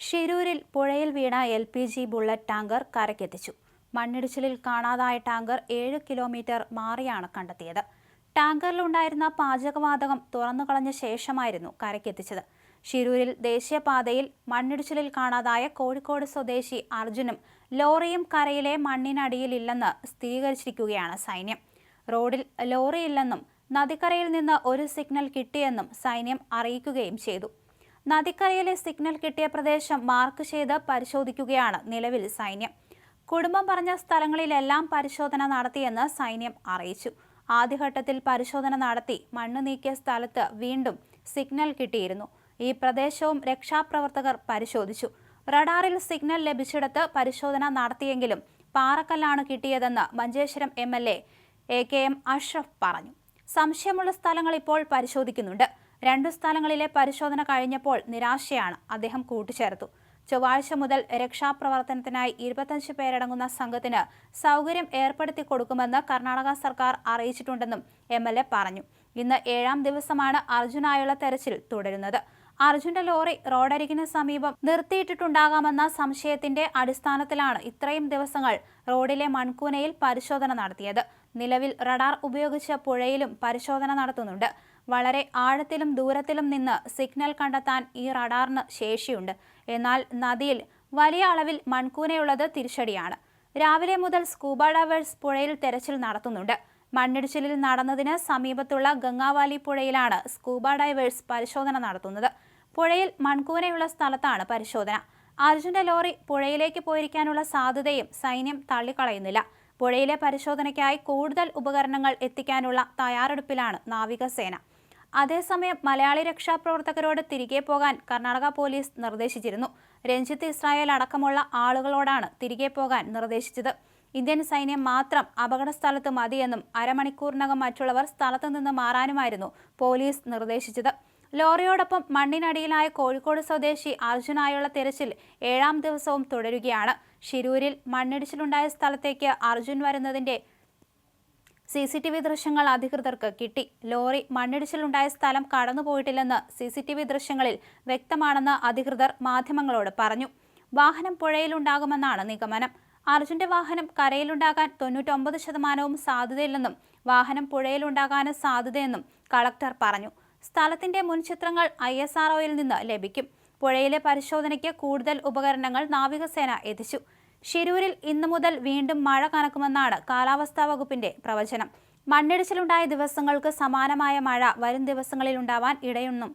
ഷിരൂരിൽ പുഴയിൽ വീണ L P G bullet tanker കരയ്ക്കെത്തിച്ചു. മണ്ണിടിച്ചിലിൽ കാണാതായ ടാങ്കർ ഏഴ് കിലോമീറ്റർ മാറിയാണ് കണ്ടെത്തിയത്. ടാങ്കറിലുണ്ടായിരുന്ന പാചകവാതകം തുറന്നു കളഞ്ഞ ശേഷമായിരുന്നു കരയ്ക്കെത്തിച്ചത്. ഷിരൂരിൽ ദേശീയപാതയിൽ മണ്ണിടിച്ചിലിൽ കാണാതായ കോഴിക്കോട് സ്വദേശി അർജുനും ലോറിയും കരയിലെ മണ്ണിനടിയിലില്ലെന്ന് സ്ഥിരീകരിച്ചിരിക്കുകയാണ് സൈന്യം. റോഡിൽ ലോറിയില്ലെന്നും നദിക്കരയിൽ നിന്ന് ഒരു സിഗ്നൽ കിട്ടിയെന്നും സൈന്യം അറിയിക്കുകയും ചെയ്തു. നദിക്കരയിലെ സിഗ്നൽ കിട്ടിയ പ്രദേശം മാർക്ക് ചെയ്ത് പരിശോധിക്കുകയാണ് നിലവിൽ സൈന്യം. കുടുംബം പറഞ്ഞ സ്ഥലങ്ങളിലെല്ലാം പരിശോധന നടത്തിയെന്ന് സൈന്യം അറിയിച്ചു. ആദ്യഘട്ടത്തിൽ പരിശോധന നടത്തി മണ്ണ് നീക്കിയ സ്ഥലത്ത് വീണ്ടും സിഗ്നൽ കിട്ടിയിരുന്നു. ഈ പ്രദേശവും രക്ഷാപ്രവർത്തകർ പരിശോധിച്ചു. റഡാറിൽ സിഗ്നൽ ലഭിച്ചിടത്ത് പരിശോധന നടത്തിയെങ്കിലും പാറക്കല്ലാണ് കിട്ടിയതെന്ന് Manjeshwaram M L A K M Ashraf പറഞ്ഞു. സംശയമുള്ള സ്ഥലങ്ങൾ ഇപ്പോൾ പരിശോധിക്കുന്നുണ്ട്. രണ്ടു സ്ഥലങ്ങളിലെ പരിശോധന കഴിഞ്ഞപ്പോൾ നിരാശയാണ് അദ്ദേഹം കൂട്ടിച്ചേർത്തു ചൊവ്വാഴ്ച മുതൽ രക്ഷാപ്രവർത്തനത്തിനായി ഇരുപത്തഞ്ച് പേരടങ്ങുന്ന സംഘത്തിന് സൗകര്യം ഏർപ്പെടുത്തി കൊടുക്കുമെന്ന് കർണാടക സർക്കാർ അറിയിച്ചിട്ടുണ്ടെന്നും എം പറഞ്ഞു. ഇന്ന് ഏഴാം ദിവസമാണ് അർജുനായുള്ള തെരച്ചിൽ തുടരുന്നത്. അർജുന്റെ ലോറി റോഡരികിന് സമീപം നിർത്തിയിട്ടിട്ടുണ്ടാകാമെന്ന സംശയത്തിന്റെ അടിസ്ഥാനത്തിലാണ് ഇത്രയും ദിവസങ്ങൾ റോഡിലെ മൺകൂനയിൽ പരിശോധന നടത്തിയത്. നിലവിൽ റഡാർ ഉപയോഗിച്ച് പുഴയിലും പരിശോധന നടത്തുന്നുണ്ട്. വളരെ ആഴത്തിലും ദൂരത്തിലും നിന്ന് സിഗ്നൽ കണ്ടെത്താൻ ഈ റഡാറിന് ശേഷിയുണ്ട്. എന്നാൽ നദിയിൽ വലിയ അളവിൽ മൺകൂനയുള്ളത് തിരിച്ചടിയാണ്. രാവിലെ മുതൽ സ്കൂബ ഡൈവേഴ്സ് പുഴയിൽ തെരച്ചിൽ നടത്തുന്നുണ്ട്. മണ്ണിടിച്ചിലിൽ നടന്നതിന് സമീപത്തുള്ള ഗംഗാവാലി പുഴയിലാണ് സ്കൂബ ഡൈവേഴ്സ് പരിശോധന നടത്തുന്നത്. പുഴയിൽ മൺകൂനയുള്ള സ്ഥലത്താണ് പരിശോധന. അർജുന്റെ ലോറി പുഴയിലേക്ക് പോയിരിക്കാനുള്ള സാധ്യതയും സൈന്യം തള്ളിക്കളയുന്നില്ല. പുഴയിലെ പരിശോധനയ്ക്കായി കൂടുതൽ ഉപകരണങ്ങൾ എത്തിക്കാനുള്ള തയ്യാറെടുപ്പിലാണ് നാവികസേന. അതേസമയം മലയാളി രക്ഷാപ്രവർത്തകരോട് തിരികെ പോകാൻ കർണാടക പോലീസ് നിർദ്ദേശിച്ചിരുന്നു. രഞ്ജിത്ത് ഇസ്രായേൽ അടക്കമുള്ള ആളുകളോടാണ് തിരികെ പോകാൻ നിർദ്ദേശിച്ചത്. ഇന്ത്യൻ സൈന്യം മാത്രം അപകട സ്ഥലത്ത് മതിയെന്നും അരമണിക്കൂറിനകം മറ്റുള്ളവർ സ്ഥലത്തു നിന്ന് മാറാനുമായിരുന്നു പോലീസ് നിർദ്ദേശിച്ചത്. ലോറിയോടൊപ്പം മണ്ണിനടിയിലായ കോഴിക്കോട് സ്വദേശി അർജുനായുള്ള തിരച്ചിൽ ഏഴാം ദിവസവും തുടരുകയാണ്. ഷിരൂരിൽ മണ്ണിടിച്ചിലുണ്ടായ സ്ഥലത്തേക്ക് അർജുൻ വരുന്നതിന്റെ സി സി ടി വി ദൃശ്യങ്ങൾ അധികൃതർക്ക് കിട്ടി. ലോറി മണ്ണിടിച്ചിലുണ്ടായ സ്ഥലം കടന്നുപോയിട്ടില്ലെന്ന് സി സി ടി വി ദൃശ്യങ്ങളിൽ വ്യക്തമാണെന്ന് അധികൃതർ മാധ്യമങ്ങളോട് പറഞ്ഞു. വാഹനം പുഴയിലുണ്ടാകുമെന്നാണ് നിഗമനം. അർജുന്റെ വാഹനം കരയിലുണ്ടാകാൻ തൊണ്ണൂറ്റൊമ്പത് ശതമാനവും സാധ്യതയില്ലെന്നും വാഹനം പുഴയിലുണ്ടാകാനും സാധ്യതയെന്നും കളക്ടർ പറഞ്ഞു. സ്ഥലത്തിന്റെ മുൻചിത്രങ്ങൾ ഐ എസ് ആർഒയിൽ നിന്ന് ലഭിക്കും. പുഴയിലെ പരിശോധനയ്ക്ക് കൂടുതൽ ഉപകരണങ്ങൾ നാവികസേന എത്തിച്ചു. ഷിരൂരിൽ ഇന്നു മുതൽ വീണ്ടും മഴ കനക്കുമെന്നാണ് കാലാവസ്ഥാ വകുപ്പിന്റെ പ്രവചനം. മണ്ണിടിച്ചിലുണ്ടായ ദിവസങ്ങൾക്ക് സമാനമായ മഴ വരും ദിവസങ്ങളിൽ ഉണ്ടാവാൻ ഇടയുന്നും.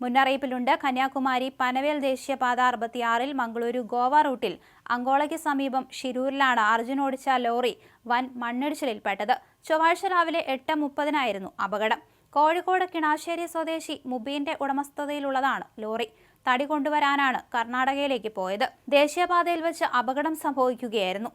മുന്നറിയിപ്പിലുണ്ട് കന്യാകുമാരി പനവേൽ ദേശീയപാത അറുപത്തിയാറിൽ മംഗളൂരു ഗോവ റൂട്ടിൽ. അങ്കോളയ്ക്ക് സമീപം ഷിരൂരിലാണ് അർജുൻ ഓടിച്ച ലോറി വൻ മണ്ണിടിച്ചിലിൽപ്പെട്ടത്. ചൊവ്വാഴ്ച രാവിലെ എട്ട് മുപ്പതിനായിരുന്നു അപകടം. കോഴിക്കോട് കിണാശ്ശേരി സ്വദേശി മുബീന്റെ ഉടമസ്ഥതയിലുള്ളതാണ് ലോറി. തടി കൊണ്ടുവരാനാണ് കർണാടകയിലേക്ക് പോയത്. ദേശീയപാതയിൽ വെച്ച് അപകടം സംഭവിക്കുകയായിരുന്നു.